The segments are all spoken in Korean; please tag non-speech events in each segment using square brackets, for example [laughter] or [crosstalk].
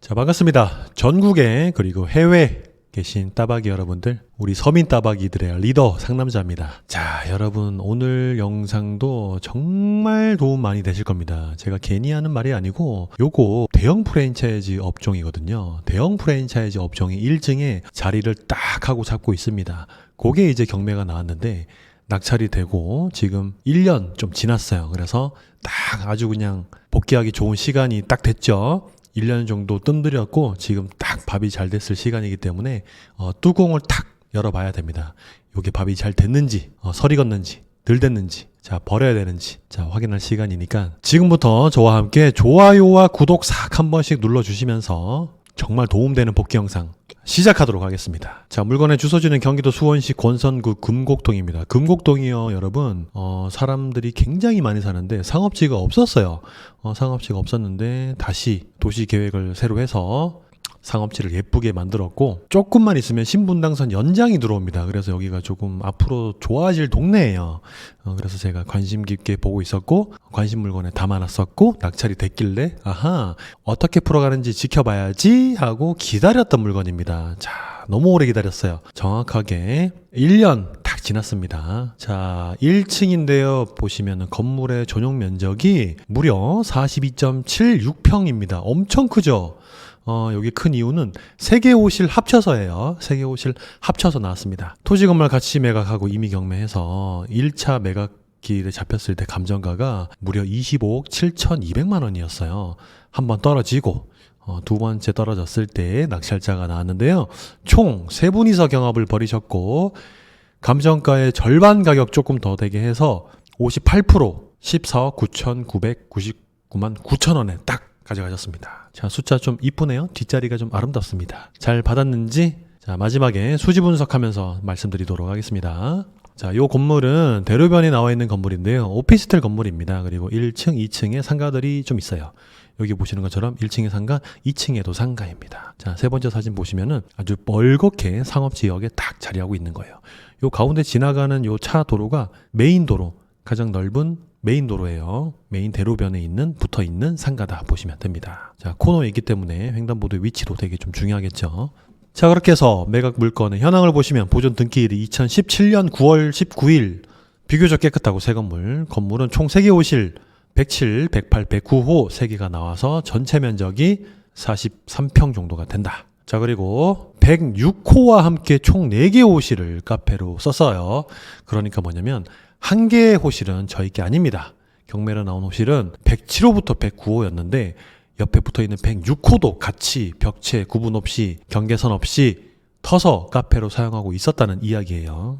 자, 반갑습니다. 전국에 그리고 해외 계신 따박이 여러분들, 우리 서민 따박이들의 리더 상남자입니다. 자, 여러분 오늘 영상도 정말 도움 많이 되실 겁니다. 제가 괜히 하는 말이 아니고 요거 대형 프랜차이즈 업종이거든요. 대형 프랜차이즈 업종이 1증에 자리를 딱 하고 잡고 있습니다. 그게 이제 경매가 나왔는데 낙찰이 되고 지금 1년 좀 지났어요. 그래서 딱 아주 그냥 복귀하기 좋은 시간이 딱 됐죠. 1년 정도 뜸들였고 지금 딱 밥이 잘 됐을 시간이기 때문에 어, 뚜껑을 탁 열어봐야 됩니다. 요게 밥이 잘 됐는지 어, 설이 걷는지 덜 됐는지 자 버려야 되는지 자 확인할 시간이니까 지금부터 저와 함께 좋아요와 구독 싹 한 번씩 눌러주시면서 정말 도움되는 복귀 영상 시작하도록 하겠습니다. 자, 물건의 주소지는 경기도 수원시 권선구 금곡동입니다. 금곡동이요, 여러분. 어, 사람들이 굉장히 많이 사는데 상업지가 없었어요. 어, 상업지가 없었는데 다시 도시 계획을 새로 해서 상업지를 예쁘게 만들었고 조금만 있으면 신분당선 연장이 들어옵니다. 그래서 여기가 조금 앞으로 좋아질 동네예요. 어, 그래서 제가 관심 깊게 보고 있었고 관심 물건에 담아놨었고 낙찰이 됐길래 아하 어떻게 풀어가는지 지켜봐야지 하고 기다렸던 물건입니다. 자 너무 오래 기다렸어요. 정확하게 1년 딱 지났습니다. 자 1층인데요. 보시면 건물의 전용 면적이 무려 42.76평입니다. 엄청 크죠? 어, 여기 큰 이유는 세개 호실 합쳐서예요. 세개 호실 합쳐서 나왔습니다. 토지 건물 같이 매각하고 이미 경매해서 1차 매각 기일에 잡혔을 때 감정가가 무려 25억 7,200만 원이었어요. 한 번 떨어지고 어, 두 번째 떨어졌을 때 낙찰자가 나왔는데요. 총 세 분이서 경합을 벌이셨고 감정가의 절반 가격 조금 더 되게 해서 58% 14억 9,999만 9천 원에 딱 가져가셨습니다. 자, 숫자 좀 이쁘네요. 뒷자리가 좀 아름답습니다. 잘 받았는지 자, 마지막에 수지 분석하면서 말씀드리도록 하겠습니다. 자, 요 건물은 대로변에 나와 있는 건물인데요. 오피스텔 건물입니다. 그리고 1층, 2층에 상가들이 좀 있어요. 여기 보시는 것처럼 1층에 상가, 2층에도 상가입니다. 자, 세 번째 사진 보시면은 아주 멀겋게 상업 지역에 딱 자리하고 있는 거예요. 요 가운데 지나가는 요 차 도로가 메인 도로, 가장 넓은 메인 도로예요. 메인 대로변에 있는 붙어 있는 상가다 보시면 됩니다. 자, 코너에 있기 때문에 횡단보도의 위치도 되게 좀 중요하겠죠. 자, 그렇게 해서 매각 물건의 현황을 보시면 보존 등기일이 2017년 9월 19일 비교적 깨끗하고 새 건물. 건물은 총 3개 호실 107, 108, 109호 3개가 나와서 전체 면적이 43평 정도가 된다. 자, 그리고 106호와 함께 총 4개 호실을 카페로 썼어요. 그러니까 뭐냐면 한 개의 호실은 저희 게 아닙니다. 경매로 나온 호실은 107호부터 109호였는데 옆에 붙어 있는 106호도 같이 벽체 구분 없이 경계선 없이 터서 카페로 사용하고 있었다는 이야기예요.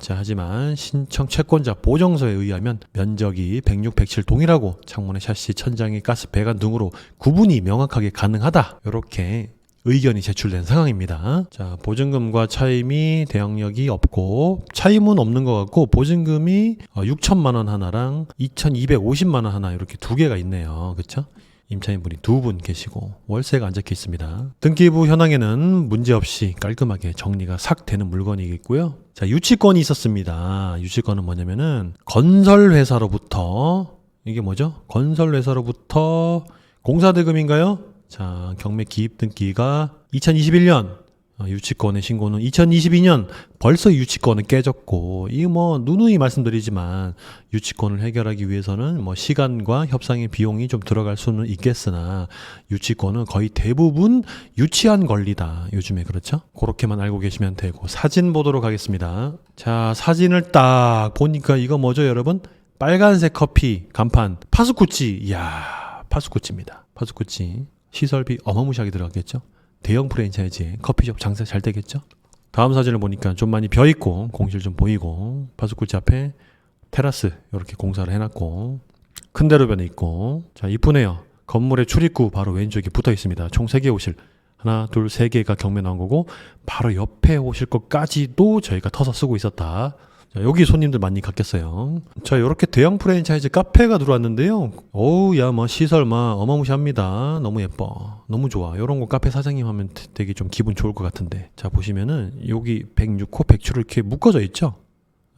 자, 하지만 신청 채권자 보정서에 의하면 면적이 106, 107 동일하고 창문의 샤시, 천장이 가스 배관 등으로 구분이 명확하게 가능하다. 이렇게 의견이 제출된 상황입니다. 자, 보증금과 차임이 대항력이 없고 차임은 없는 것 같고 보증금이 6천만 원 하나랑 2,250만 원 하나 이렇게 두 개가 있네요. 그렇죠? 임차인분이 두 분 계시고 월세가 안 적혀 있습니다. 등기부 현황에는 문제없이 깔끔하게 정리가 싹 되는 물건이겠고요. 자, 유치권이 있었습니다. 유치권은 뭐냐면은 건설회사로부터 이게 뭐죠? 건설회사로부터 공사대금인가요? 자, 경매 기입 등기가 2021년 어, 유치권의 신고는 2022년 벌써 유치권은 깨졌고 이거 뭐 누누이 말씀드리지만 유치권을 해결하기 위해서는 뭐 시간과 협상의 비용이 좀 들어갈 수는 있겠으나 유치권은 거의 대부분 유치한 권리다. 요즘에 그렇죠? 그렇게만 알고 계시면 되고 사진 보도록 하겠습니다. 자 사진을 딱 보니까 이거 뭐죠 여러분? 빨간색 커피 간판 파스쿠치. 이야 파스쿠치입니다. 파스쿠치 시설비 어마무시하게 들어갔겠죠 대형 프랜차이즈에 커피숍 장사 잘 되겠죠? 다음 사진을 보니까 좀 많이 벼 있고 공실 좀 보이고 파수꾼지 앞에 테라스 이렇게 공사를 해놨고 큰 대로변에 있고 자 이쁘네요. 건물의 출입구 바로 왼쪽에 붙어 있습니다. 총 3개 오실 하나 둘 세 개가 경매 나온 거고 바로 옆에 오실 것까지도 저희가 터서 쓰고 있었다. 자, 여기 손님들 많이 갔겠어요. 자, 이렇게 대형 프랜차이즈 카페가 들어왔는데요. 어우, 야, 뭐, 시설, 막, 어마무시합니다. 너무 예뻐. 너무 좋아. 이런 거 카페 사장님 하면 되- 되게 좀 기분 좋을 것 같은데. 자, 보시면은, 여기 106호, 107호 이렇게 묶어져 있죠?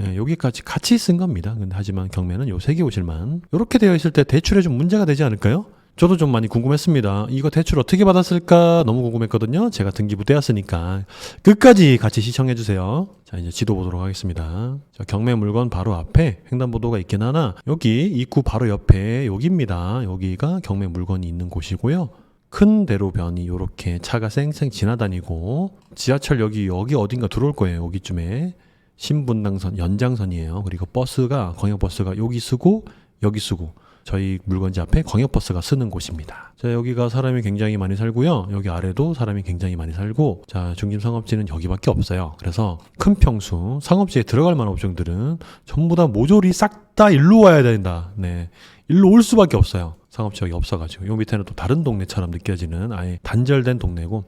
예, 여기까지 같이 쓴 겁니다. 근데 하지만 경매는 요 세 개 오실만. 이렇게 되어 있을 때 대출에 좀 문제가 되지 않을까요? 저도 좀 많이 궁금했습니다. 이거 대출 어떻게 받았을까 너무 궁금했거든요. 제가 등기부 떼었으니까 끝까지 같이 시청해 주세요. 자 이제 지도 보도록 하겠습니다. 자, 경매 물건 바로 앞에 횡단보도가 있긴 하나 여기 입구 바로 옆에 여기입니다. 여기가 경매 물건이 있는 곳이고요. 큰 대로변이 이렇게 차가 쌩쌩 지나다니고 지하철 여기 여기 어딘가 들어올 거예요. 여기쯤에 신분당선 연장선이에요. 그리고 버스가 광역버스가 여기 쓰고 여기 쓰고 저희 물건지 앞에 광역버스가 쓰는 곳입니다. 자, 여기가 사람이 굉장히 많이 살고요. 여기 아래도 사람이 굉장히 많이 살고, 자, 중심 상업지는 여기밖에 없어요. 그래서 큰 평수, 상업지에 들어갈 만한 업종들은 전부 다 모조리 싹 다 일로 와야 된다. 네. 일로 올 수밖에 없어요. 상업지역이 없어가지고. 요 밑에는 또 다른 동네처럼 느껴지는 아예 단절된 동네고,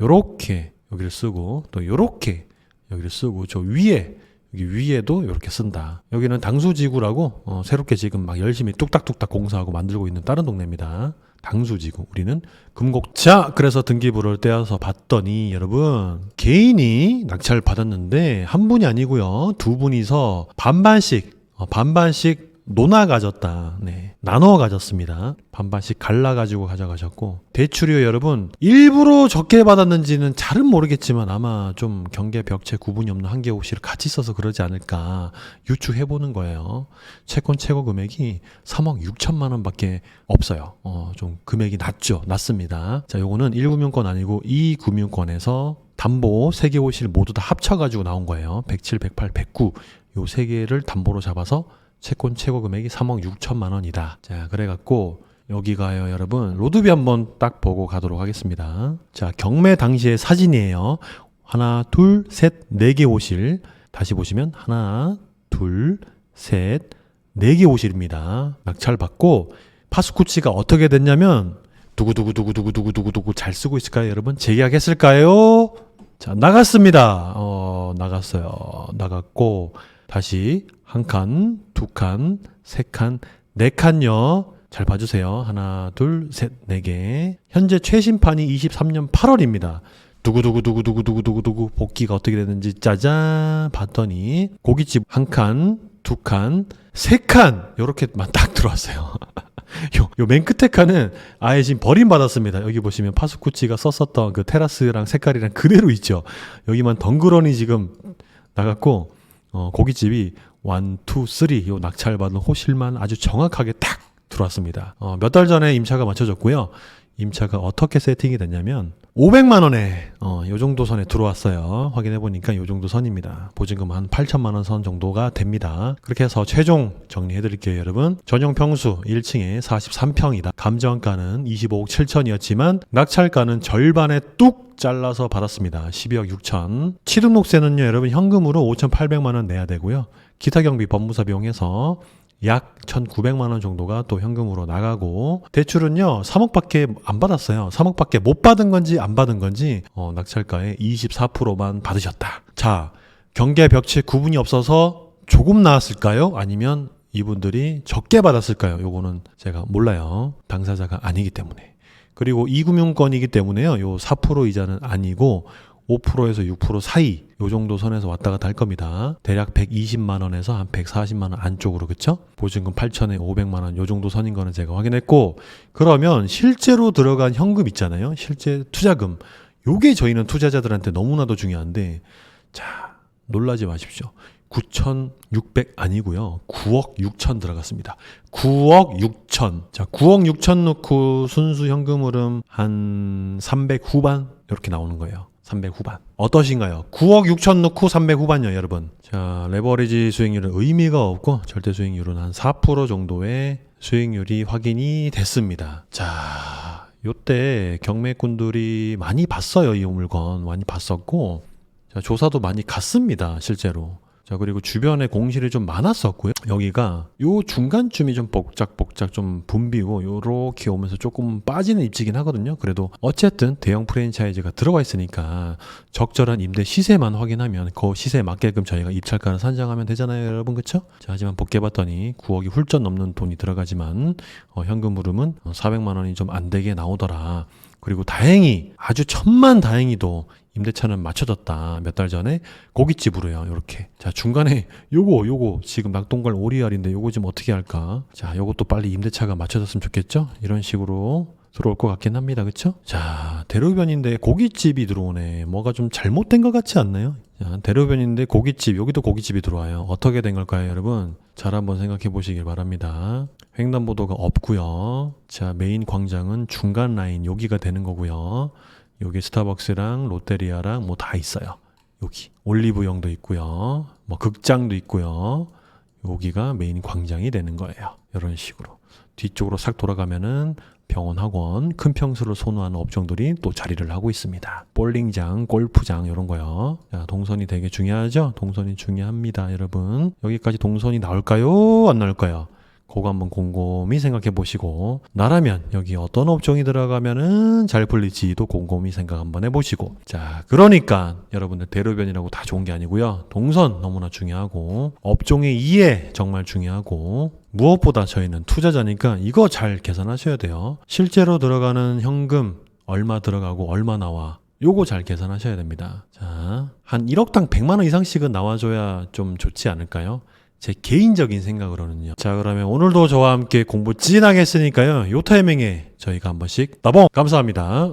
요렇게 여기를 쓰고, 또 요렇게 여기를 쓰고, 저 위에 위에도 이렇게 쓴다. 여기는 당수지구라고 어, 새롭게 지금 막 열심히 뚝딱뚝딱 공사하고 만들고 있는 다른 동네입니다. 당수지구. 우리는 금곡. 자, 그래서 등기부를 떼어서 봤더니 여러분 개인이 낙찰 받았는데 한 분이 아니고요 두 분이서 반반씩 어, 반반씩 논아 가졌다. 네. 나눠 가졌습니다. 반반씩 갈라 가지고 가져가셨고 대출이요 여러분 일부러 적게 받았는지는 잘은 모르겠지만 아마 좀 경계 벽체 구분이 없는 한계 옵시를 같이 써서 그러지 않을까 유추해 보는 거예요. 채권 최고 금액이 3억 6천만 원밖에 없어요. 어, 좀 금액이 낮죠. 낮습니다. 자, 요거는 1금융권 아니고 2금융권에서 담보 3개 오실 모두 다 합쳐가지고 나온 거예요. 107, 108, 109. 요세 개를 담보로 잡아서 채권 최고 금액이 3억 6천만 원이다. 자, 그래갖고 여기가요, 여러분. 로드비 한번 딱 보고 가도록 하겠습니다. 자, 경매 당시의 사진이에요. 하나, 둘, 셋, 네 개 오실. 다시 보시면 하나, 둘, 셋, 네 개 오실입니다. 낙찰 받고 파스쿠치가 어떻게 됐냐면 두구두구두구두구두구두구두구 잘 쓰고 있을까요, 여러분? 재계약했을까요? 자, 나갔습니다. 어, 나갔어요. 나갔고 다시 한 칸, 두 칸, 세 칸, 네 칸요. 잘 봐주세요. 하나, 둘, 셋, 네 개. 현재 최신판이 23년 8월입니다. 두구두구두구두구두구두구 복귀가 어떻게 되는지 짜잔 봤더니 고깃집 한 칸, 두 칸, 세 칸 요렇게만 딱 들어왔어요. [laughs] 요, 요 맨 끝에 칸은 아예 지금 버림받았습니다. 여기 보시면 파스쿠치가 썼었던 그 테라스랑 색깔이랑 그대로 있죠. 여기만 덩그러니 지금 나갔고, 어, 고깃집이 1, 2, 3, 요 낙찰받은 호실만 아주 정확하게 딱 들어왔습니다. 어, 몇 달 전에 임차가 맞춰졌고요. 임차가 어떻게 세팅이 됐냐면 500만 원에 어, 요 정도 선에 들어왔어요. 확인해 보니까 요 정도 선입니다. 보증금 한 8천만 원 선 정도가 됩니다. 그렇게 해서 최종 정리해 드릴게요, 여러분. 전용 평수 1층에 43평이다. 감정가는 25억 7천이었지만 낙찰가는 절반에 뚝 잘라서 받았습니다. 12억 6천. 취등록세는요, 여러분 현금으로 5,800만 원 내야 되고요. 기타 경비 법무사 비용해서 약 1,900만 원 정도가 또 현금으로 나가고 대출은요 3억밖에 안 받았어요. 3억밖에 못 받은 건지 안 받은 건지 어, 낙찰가의 24%만 받으셨다. 자 경계 벽체 구분이 없어서 조금 나왔을까요? 아니면 이분들이 적게 받았을까요? 요거는 제가 몰라요. 당사자가 아니기 때문에. 그리고 이금융권이기 때문에요. 요 4% 이자는 아니고 5%에서 6% 사이 요 정도 선에서 왔다 갔다 할 겁니다. 대략 120만 원에서 한 140만 원 안쪽으로 그쵸? 보증금 8천에 500만 원 요 정도 선인 거는 제가 확인했고 그러면 실제로 들어간 현금 있잖아요. 실제 투자금 요게 저희는 투자자들한테 너무나도 중요한데 자 놀라지 마십시오. 9,600 아니고요. 9억 6천 들어갔습니다. 9억 6천. 자, 9억 6천 넣고 순수 현금 흐름 한 300 후반 이렇게 나오는 거예요. 300 후반. 어떠신가요? 9억 6천 넣고 300 후반요, 여러분. 자, 레버리지 수익률은 의미가 없고 절대 수익률은 한 4% 정도의 수익률이 확인이 됐습니다. 자, 요때 경매꾼들이 많이 봤어요, 이 물건. 많이 봤었고 자, 조사도 많이 갔습니다, 실제로. 자, 그리고 주변에 공실이 좀 많았었고요. 여기가 요 중간쯤이 좀 복작복작 좀 붐비고 요렇게 오면서 조금 빠지는 입지긴 하거든요. 그래도 어쨌든 대형 프랜차이즈가 들어가 있으니까 적절한 임대 시세만 확인하면 그 시세에 맞게끔 저희가 입찰가를 산정하면 되잖아요, 여러분. 그쵸? 자, 하지만 복귀해봤더니 9억이 훌쩍 넘는 돈이 들어가지만 어, 현금 흐름은 어, 400만 원이 좀 안 되게 나오더라. 그리고 다행히 아주 천만 다행히도 임대차는 맞춰졌다. 몇 달 전에 고깃집으로요. 이렇게. 자, 중간에 요거 요거 지금 낙동갈 오리알인데 요거 좀 어떻게 할까? 자, 요것도 빨리 임대차가 맞춰졌으면 좋겠죠? 이런 식으로 들어올 것 같긴 합니다. 그쵸? 자, 대로변인데 고깃집이 들어오네. 뭐가 좀 잘못된 것 같지 않나요? 자, 대로변인데 고깃집, 여기도 고깃집이 들어와요. 어떻게 된 걸까요, 여러분? 잘 한번 생각해 보시길 바랍니다. 횡단보도가 없고요. 자, 메인 광장은 중간 라인 여기가 되는 거고요. 여기 스타벅스랑 롯데리아랑 뭐 다 있어요. 여기 올리브영도 있고요. 뭐 극장도 있고요. 여기가 메인 광장이 되는 거예요. 이런 식으로. 뒤쪽으로 싹 돌아가면은 병원, 학원, 큰 평수를 선호하는 업종들이 또 자리를 하고 있습니다. 볼링장, 골프장 이런 거요. 자, 동선이 되게 중요하죠? 동선이 중요합니다, 여러분. 여기까지 동선이 나올까요? 안 나올까요? 그거 한번 곰곰이 생각해 보시고 나라면 여기 어떤 업종이 들어가면은 잘 풀릴지도 곰곰이 생각 한번 해보시고. 자 그러니까 여러분들 대로변이라고 다 좋은 게 아니고요. 동선 너무나 중요하고 업종의 이해 정말 중요하고 무엇보다 저희는 투자자니까 이거 잘 계산하셔야 돼요. 실제로 들어가는 현금 얼마 들어가고 얼마 나와 요거 잘 계산하셔야 됩니다. 자 한 1억당 100만 원 이상씩은 나와줘야 좀 좋지 않을까요? 제 개인적인 생각으로는요. 자, 그러면 오늘도 저와 함께 공부 찐하게 했으니까요. 요 타이밍에 저희가 한 번씩 따봉! 감사합니다.